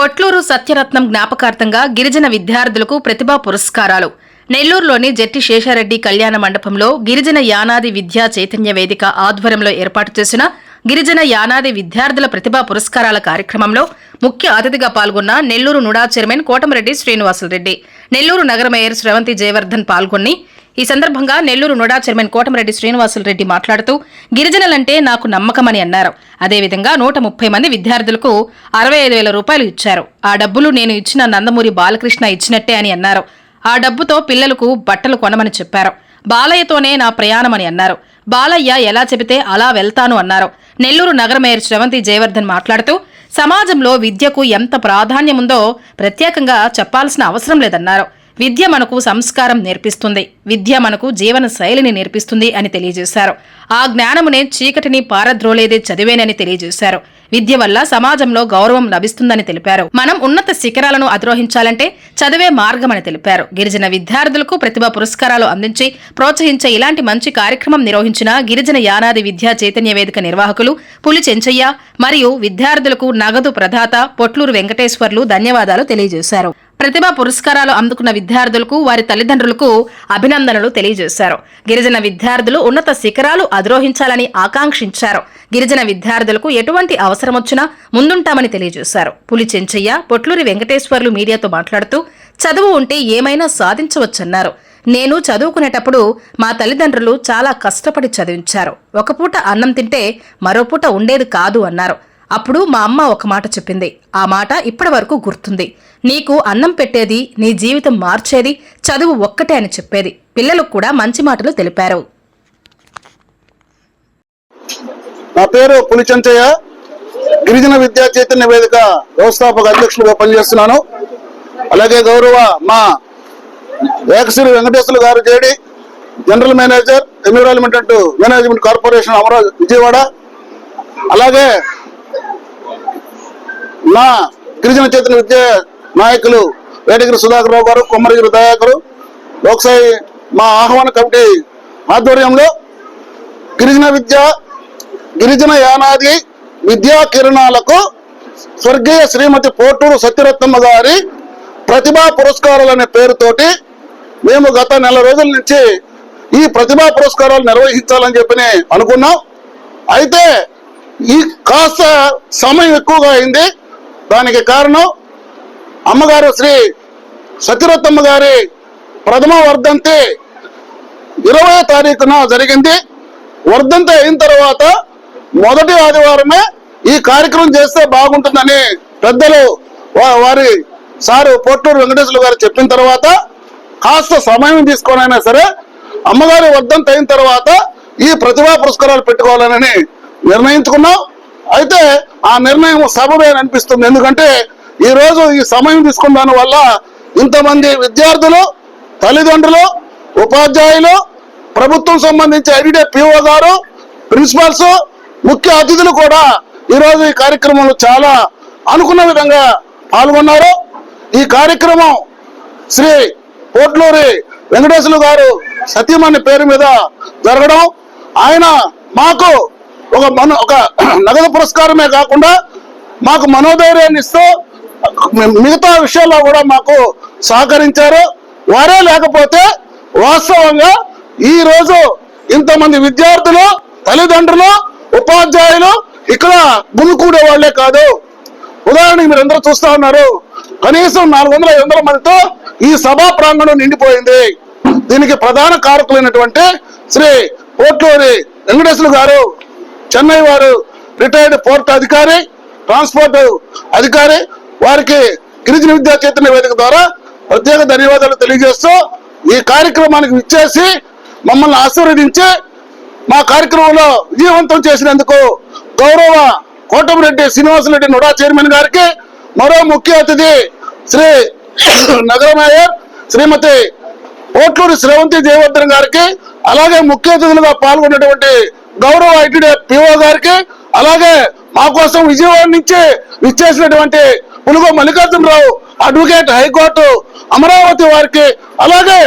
పొట్లూరు సత్యరత్నం జ్ఞాపకార్థంగా గిరిజన విద్యార్థులకు ప్రతిభా పురస్కారాలు. నెల్లూరులోని జట్టి శేషారెడ్డి కళ్యాణ మండపంలో గిరిజన యానాది విద్యా చైతన్య వేదిక ఆధ్వర్యంలో ఏర్పాటు చేసిన గిరిజన యానాది విద్యార్థుల ప్రతిభా పురస్కారాల కార్యక్రమంలో ముఖ్య అతిథిగా పాల్గొన్న నెల్లూరు నుడా చైర్మన్ కోటమిరెడ్డి శ్రీనివాసులరెడ్డి నెల్లూరు నగర మేయర్ శ్రవంతి జయవర్ధన్ పాల్గొని ఈ సందర్భంగా నెల్లూరు నోడా చైర్మన్ కోటమిరెడ్డి శ్రీనివాసులరెడ్డి మాట్లాడుతూ గిరిజనులంటే నాకు నమ్మకమని అన్నారు. అదేవిధంగా నూట ముప్పై మంది విద్యార్థులకు అరవై ఐదు వేల రూపాయలు ఇచ్చారు. ఆ డబ్బులు నేను ఇచ్చిన నందమూరి బాలకృష్ణ ఇచ్చినట్టే అని అన్నారు. ఆ డబ్బుతో పిల్లలకు బట్టలు కొనమని చెప్పారు. బాలయ్యతోనే నా ప్రయాణమని అన్నారు. బాలయ్య ఎలా చెబితే అలా వెళ్తాను అన్నారు. నెల్లూరు నగర మేయర్ శ్రవంతి జయవర్ధన్ మాట్లాడుతూ సమాజంలో విద్యకు ఎంత ప్రాధాన్యముందో ప్రత్యేకంగా చెప్పాల్సిన అవసరం లేదన్నారు. విద్య మనకు సంస్కారం నేర్పిస్తుంది. విద్య మనకు జీవన శైలిని నేర్పిస్తుంది అని తెలియజేశారు. ఆ జ్ఞానమునే చీకటిని పారద్రోలేదే చదివేనని తెలియజేశారు. విద్య వల్ల సమాజంలో గౌరవం లభిస్తుందని తెలిపారు. మనం ఉన్నత శిఖరాలను అధిరోహించాలంటే చదివే మార్గమని తెలిపారు. గిరిజన విద్యార్థులకు ప్రతిభ పురస్కారాలు అందించి ప్రోత్సహించే ఇలాంటి మంచి కార్యక్రమం నిర్వహించిన గిరిజన యానాది విద్యా చైతన్య వేదిక నిర్వాహకులు పులి చెంచయ్య మరియు విద్యార్థులకు నగదు ప్రదాత పొట్లూరు వెంకటేశ్వర్లు ధన్యవాదాలు తెలియజేశారు. ప్రతిభా పురస్కారాలు అందుకున్న విద్యార్థులకు వారి తల్లిదండ్రులకు అభినందనలు తెలియజేశారు. గిరిజన విద్యార్థులు ఉన్నత శిఖరాలు అధిరోహించాలని ఆకాంక్షించారు. గిరిజన విద్యార్థులకు ఎటువంటి అవసరం వచ్చినా ముందుంటామని తెలియజేశారు. పులి చెంచయ్య పొట్లూరి వెంకటేశ్వర్లు మీడియాతో మాట్లాడుతూ చదువు ఉంటే ఏమైనా సాధించవచ్చన్నారు. నేను చదువుకునేటప్పుడు మా తల్లిదండ్రులు చాలా కష్టపడి చదివించారు. ఒక పూట అన్నం తింటే మరో పూట ఉండేది కాదు అన్నారు. అప్పుడు మా అమ్మ ఒక మాట చెప్పింది. ఆ మాట ఇప్పటి వరకు గుర్తుంది. నీకు అన్నం పెట్టేది నీ జీవితం మార్చేది చదువు ఒక్కటే అని చెప్పేది. పిల్లలకు కూడా మంచి మాటలు తెలిపారు. నా పేరు పులిచంచయ్య గిరిజన విద్యా చైతన్య వేదిక వ్యవస్థాపక అధ్యక్షులుగా పనిచేస్తున్నాను. అలాగే గౌరవ మా ఏకశ్రీ వెంకటేశ్వర గారు JD general manager environment and management corporation Amaravati Vijayawada. అలాగే నా గిరిజన చైతన్య విద్యా నాయకులు వేటగిరి సుధాకర్ రావు గారు కొమ్మరిగిరి దయాకరు లోక్సాయి మా ఆహ్వాన కమిటీ ఆధ్వర్యంలో గిరిజన విద్య గిరిజన యానాది విద్యా కిరణాలకు స్వర్గీయ శ్రీమతి పోటూరు సత్యరత్నమ్మ గారి ప్రతిభా పురస్కారాలు అనే పేరుతోటి మేము గత నెల రోజుల నుంచి ఈ ప్రతిభా పురస్కారాలు నిర్వహించాలని చెప్పి అనుకున్నాం. అయితే ఈ కాస్త సమయం ఎక్కువగా అయింది. దానికి కారణం అమ్మగారు శ్రీ సతిరత్నమ్మ గారి ప్రథమ వర్ధంతి ఇరవై తారీఖున జరిగింది. వర్ధంతి అయిన తర్వాత మొదటి ఆదివారమే ఈ కార్యక్రమం చేస్తే బాగుంటుందని పెద్దలు వారి సారు పొట్టూరు వెంకటేశ్వర గారు చెప్పిన తర్వాత కాస్త సమయం తీసుకొనైనా సరే అమ్మగారి వర్ధంతి అయిన తర్వాత ఈ ప్రతిభా పురస్కారాలు పెట్టుకోవాలని నిర్ణయించుకున్నాం. అయితే ఆ నిర్ణయం సబబే అనిపిస్తుంది. ఎందుకంటే ఈ రోజు ఈ సమయం తీసుకున్న దాని వల్ల ఇంతమంది విద్యార్థులు తల్లిదండ్రులు ఉపాధ్యాయులు ప్రభుత్వం సంబంధించి ఐడిడే పిఓ గారు ప్రిన్సిపాల్స్ ముఖ్య అతిథులు కూడా ఈరోజు ఈ కార్యక్రమంలో చాలా అనుకున్న విధంగా పాల్గొన్నారు. ఈ కార్యక్రమం శ్రీ పోట్లూరి వెంకటేశ్వరు గారు సతీమణి పేరు మీద జరగడం ఆయన మాకు ఒక మన ఒక నగదు పురస్కారమే కాకుండా మాకు మనోధైర్యాన్ని ఇస్తూ మిగతా విషయాల్లో కూడా మాకు సహకరించారు. వారే లేకపోతే వాస్తవంగా ఈ రోజు ఇంతమంది విద్యార్థులు తల్లిదండ్రులు ఉపాధ్యాయులు ఇక్కడ గుమికూడే వాళ్ళే కాదు. ఉదాహరణకి మీరు అందరూ చూస్తా ఉన్నారు కనీసం నాలుగు వందల ఐదు వందల మందితో ఈ సభా ప్రాంగణం నిండిపోయింది. దీనికి ప్రధాన కారకులైనటువంటి శ్రీ పోట్లూరి వెంకటేశ్వర గారు చెన్నై వారు రిటైర్డ్ పోర్ట్ అధికారి ట్రాన్స్పోర్ట్ అధికారి వారికి గిరిజన విద్యా చైతన్య వేదిక ద్వారా ప్రత్యేక ధన్యవాదాలు తెలియజేస్తూ ఈ కార్యక్రమానికి విచ్చేసి మమ్మల్ని ఆశీర్వదించి మా కార్యక్రమంలో విజయవంతం చేసినందుకు గౌరవ కోటమిరెడ్డి శ్రీనివాసరెడ్డి నుడా చైర్మన్ గారికి మరో ముఖ్య అతిథి శ్రీ నగర మేయర్ శ్రీమతి ఓట్లూరి శ్రవంతి జయవర్ధన్ గారికి అలాగే ముఖ్య అతిథులుగా పాల్గొన్నటువంటి గౌరవ ఐటీడీ పిఓ గారికి అలాగే మా కోసం విజయవాడ నుంచి విచ్చేసినటువంటి Pulugo Mallikarjuna Rao advocate high court Amaravati వారికి అలాగే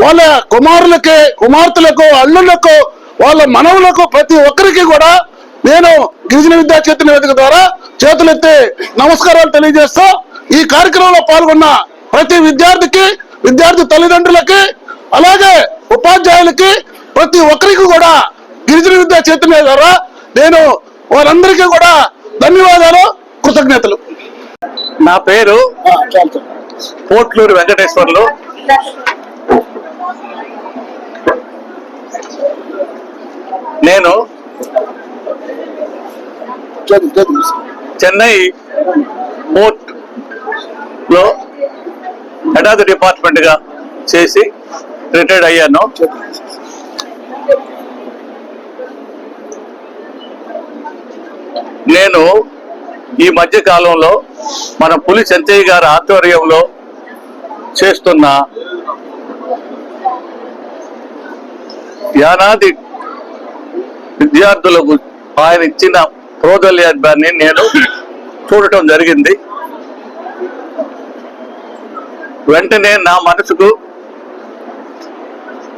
వాళ్ళ కుమారులకి కుమార్తెలకు అల్లులకు వాళ్ళ మనవులకు ప్రతి ఒక్కరికి కూడా నేను గిరిజన విద్యా చేతి వేదిక ద్వారా చేతులెత్తి నమస్కారాలు తెలియజేస్తూ ఈ కార్యక్రమంలో పాల్గొన్న ప్రతి విద్యార్థికి విద్యార్థి తల్లిదండ్రులకి అలాగే ఉపాధ్యాయులకి ప్రతి ఒక్కరికి కూడా గిరిజన విద్యా చేతి ద్వారా నేను వారందరికీ కూడా ధన్యవాదాలు కృతజ్ఞతలు. నా పేరు పోట్లూరు వెంకటేశ్వర్లు. నేను చెన్నై పోర్ట్లో హెడ్ ఆఫ్ ది డిపార్ట్మెంట్గా చేసి రిటైర్డ్ అయ్యాను. నేను ఈ మధ్య కాలంలో మన పులి చెంచయ్య గారి ఆధ్వర్యంలో చేస్తున్న యానాది విద్యార్థులకు ఆయన ఇచ్చిన ప్రోదల్యాన్ని నేను చూడటం జరిగింది. వెంటనే నా మనసుకు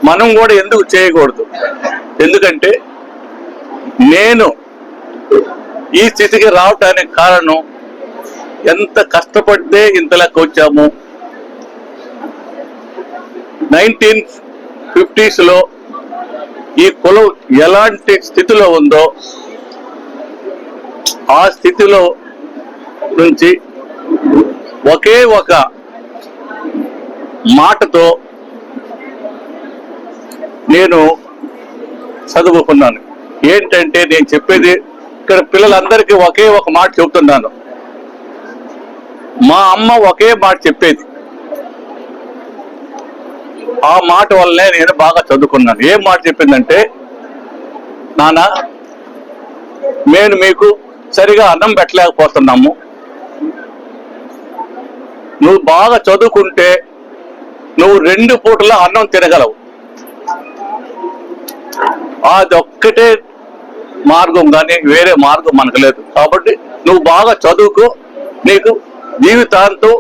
మనం కూడా ఎందుకు చేయకూడదు? ఎందుకంటే నేను ఈ స్థితికి రావటానికి కారణం ఎంత కష్టపడితే ఇంతలోకి వచ్చాము. నైన్టీన్ ఫిఫ్టీస్లో ఈ కులం ఎలాంటి స్థితిలో ఉందో ఆ స్థితిలో నుంచి ఒకే ఒక మాటతో నేను చదువుకున్నాను. ఏంటంటే నేను చెప్పేది ఇక్కడ పిల్లలందరికీ ఒకే ఒక మాట చెబుతున్నాను. మా అమ్మ ఒకే మాట చెప్పేది. ఆ మాట వల్లనే నేను బాగా చదువుకున్నాను. ఏం మాట చెప్పిందంటే నాన్న నేను మీకు సరిగా అన్నం పెట్టలేకపోతున్నాము. నువ్వు బాగా చదువుకుంటే నువ్వు రెండు పూటల అన్నం తినగలవు. అదొక్కటే మార్గం కానీ వేరే మార్గం మనకు లేదు. కాబట్టి నువ్వు బాగా చదువుకో నీకు జీవితాంతం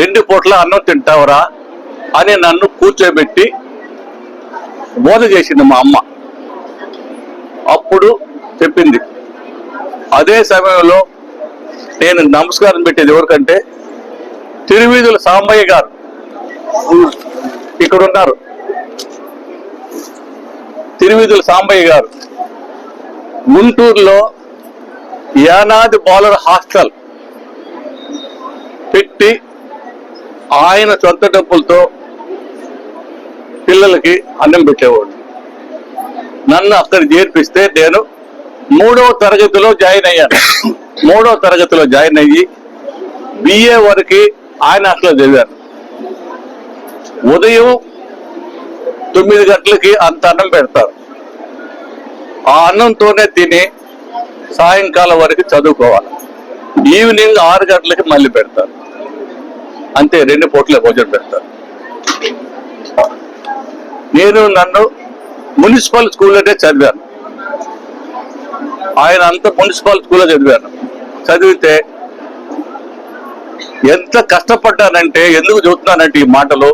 రెండు పూట్ల అన్నం తింటావురా అని నన్ను కూర్చోబెట్టి బోధ చేసింది మా అమ్మ. అప్పుడు చెప్పింది. అదే సమయంలో నేను నమస్కారం పెట్టేది ఎవరికంటే తిరువీధుల సాంబయ్య గారు. ఇక్కడ ఉన్నారు తిరువీధుల సాంబయ్య గారు. గుంటూరులో యానాది బౌలర్ హాస్టల్ పెట్టి ఆయన సొంత డబ్బులతో పిల్లలకి అన్నం పెట్టేవాడు. నన్ను అక్కడ చేర్పిస్తే నేను మూడవ తరగతిలో జాయిన్ అయ్యాను. మూడవ తరగతిలో జాయిన్ అయ్యి బిఏ వరకు ఆయన అట్లా చదివాను ఉదయం తొమ్మిది గంటలకి అంత అన్నం పెడతారు. ఆ అన్నంతోనే తిని సాయంకాలం వరకు చదువుకోవాలి. ఈవినింగ్ ఆరు గంటలకి మళ్ళీ పెడతారు. అంతే రెండు పూట్లే భోజనం పెడతారు. నేను నన్ను మున్సిపల్ స్కూల్లోనే చదివాను. ఆయన అంత మున్సిపల్ స్కూల్లో చదివాను చదివితే ఎంత కష్టపడ్డానంటే ఎందుకు చెబుతున్నానంటే ఈ మాటలు.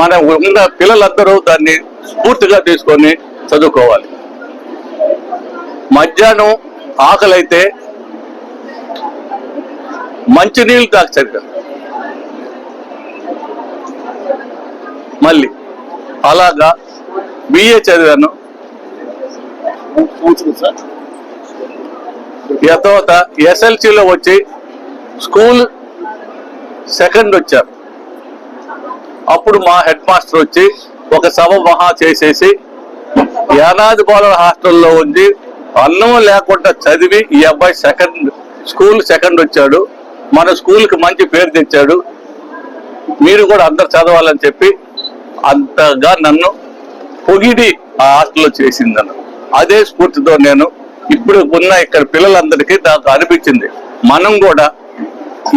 మన ఉన్న పిల్లలందరూ దాన్ని స్ఫూర్తిగా తీసుకొని చదువుకోవాలి. మధ్యాహ్నం ఆకలి అయితే మంచినీళ్ళు తాగి సరిగ్గా. మళ్ళీ అలాగా బిఏ చదివాను. తర్వాత ఎస్ఎల్సిలో వచ్చి స్కూల్ సెకండ్ వచ్చారు. అప్పుడు మా హెడ్ మాస్టర్ వచ్చి ఒక సభ మహా చేసేసి యానాది బాలల హాస్టల్లో ఉంది అన్నం లేకుండా చదివి ఈ అబ్బాయి సెకండ్ స్కూల్ సెకండ్ వచ్చాడు. మన స్కూల్కి మంచి పేరు తెచ్చాడు. మీరు కూడా అందరు చదవాలని చెప్పి అంతగా నన్ను పొగిడి ఆ హాస్టల్లో చేసిందను. అదే స్ఫూర్తితో నేను ఇప్పుడు ఉన్న ఇక్కడ పిల్లలందరికీ నాకు అనిపించింది. మనం కూడా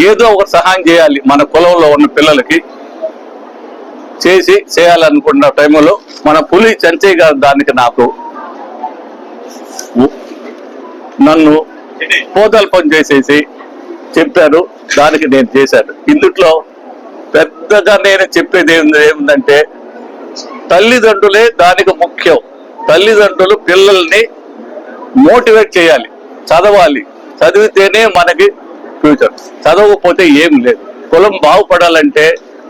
ఏదో ఒక సహాయం చేయాలి మన కులంలో ఉన్న పిల్లలకి. చేసి చేయాలనుకున్న టైంలో మన పులి చంచయ్య గారు దానికి నాకు నన్ను పోదల్పం చేసేసి చెప్పారు. దానికి నేను చేశాను. ఇందుట్లో పెద్దగా నేను చెప్పేది ఏమిటంటే తల్లిదండ్రులే దానికి ముఖ్యం. తల్లిదండ్రులు పిల్లల్ని మోటివేట్ చేయాలి. చదవాలి. చదివితేనే మనకి ఫ్యూచర్. చదవకపోతే ఏం లేదు. కులం బాగుపడాలంటే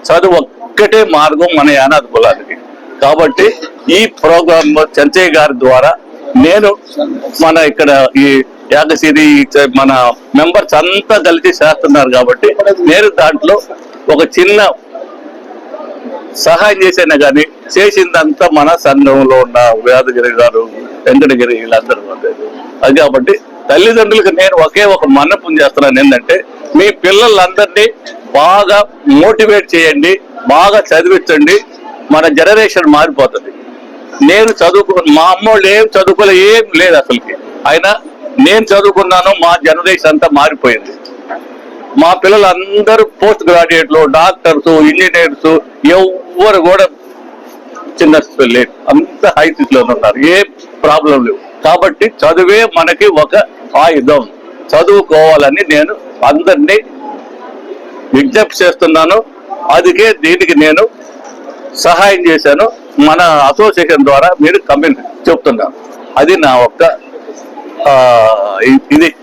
చదువు ఒక్కటే మార్గం మన యానాది కులానికి. కాబట్టి ఈ ప్రోగ్రామ్ చంచయ్య గారి ద్వారా నేను మన ఇక్కడ ఈ యాగసిరి మన మెంబర్స్ అంతా కలిసి చేస్తున్నారు కాబట్టి నేను దాంట్లో ఒక చిన్న సహాయం చేసినా కానీ చేసిందంతా మన సంఘంలో ఉన్న వేదగిరి గారు వెంకటగిరి వీళ్ళందరూ అది కాబట్టి తల్లిదండ్రులకు నేను ఒకే ఒక మన్నపం చేస్తున్నాను ఏంటంటే మీ పిల్లలందరినీ బాగా మోటివేట్ చేయండి బాగా చదివించండి. మన జనరేషన్ మారిపోతుంది. నేను చదువుకో మా అమ్మోళ్ళు ఏం చదువుకోలే ఏం లేదు అసలుకి. అయినా నేను చదువుకున్నాను మా జనరేషన్ అంతా మారిపోయింది. మా పిల్లలందరూ పోస్ట్ గ్రాడ్యుయేట్లు డాక్టర్స్ ఇంజనీర్స్ ఎవ్వరు కూడా చిన్న లేదు అంత హై స్థితిలో ఉన్నారు. ఏ ప్రాబ్లం లేవు. కాబట్టి చదువే మనకి ఒక ఆయుధం. చదువుకోవాలని నేను అందరినీ విజ్ఞప్తి చేస్తున్నాను. అందుకే దీనికి నేను సహాయం చేశాను. మన అసోసియేషన్ ద్వారా మీరు కంపెనీ చెప్తున్నారు. అది నా ఒక్క ఇది.